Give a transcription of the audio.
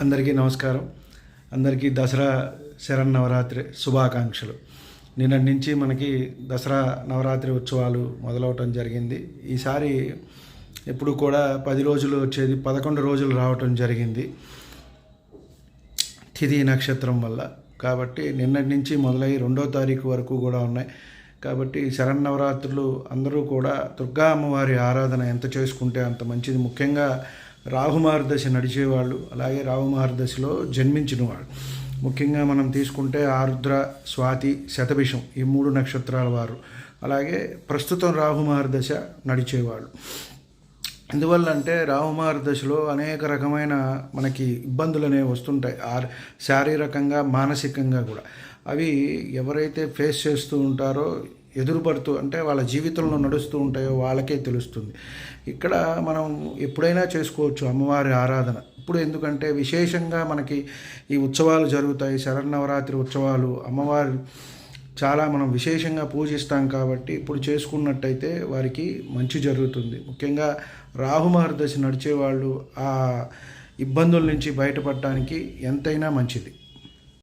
అందరికీ నమస్కారం. అందరికీ దసరా శరన్నవరాత్రి శుభాకాంక్షలు. నిన్నటి నుంచి మనకి దసరా నవరాత్రి ఉత్సవాలు మొదలవటం జరిగింది. ఈసారి ఎప్పుడు కూడా పది రోజులు వచ్చేది పదకొండు రోజులు రావటం జరిగింది. తిథి నక్షత్రం వల్ల. కాబట్టి నిన్నటి నుంచి మొదలై రెండో తారీఖు వరకు కూడా ఉన్నాయి. కాబట్టి శరన్నవరాత్రులు అందరూ కూడా దుర్గా అమ్మవారి ఆరాధన ఎంత చేసుకుంటే అంత మంచిది. ముఖ్యంగా రాహుమార్దశ నడిచేవాళ్ళు అలాగే రాహుమార్దశలో జన్మించిన వాళ్ళు ముఖ్యంగా మనం తీసుకుంటే ఆరుద్ర స్వాతి శతభిషం ఈ మూడు నక్షత్రాల వారు. అలాగే ప్రస్తుతం రాహుమహర్దశ నడిచేవాళ్ళు. ఎందువల్ల అంటే రాహుమార్ దశలో అనేక రకమైన మనకి ఇబ్బందులు అనేవి వస్తుంటాయి. ఆర్ శారీరకంగా మానసికంగా కూడా. అవి ఎవరైతే ఫేస్ చేస్తూ ఉంటారో ఎదురుపడుతూ అంటే వాళ్ళ జీవితంలో నడుస్తూ ఉంటాయో వాళ్ళకే తెలుస్తుంది. ఇక్కడ మనం ఎప్పుడైనా చేసుకోవచ్చు అమ్మవారి ఆరాధన. ఇప్పుడు ఎందుకంటే విశేషంగా మనకి ఈ ఉత్సవాలు జరుగుతాయి శరన్నవరాత్రి ఉత్సవాలు అమ్మవారి చాలా మనం విశేషంగా పూజిస్తాం కాబట్టి ఇప్పుడు చేసుకున్నట్టయితే వారికి మంచి జరుగుతుంది. ముఖ్యంగా రాహుమహర్దశ నడిచేవాళ్ళు ఆ ఇబ్బందుల నుంచి బయటపడటానికి ఎంతైనా మంచిది.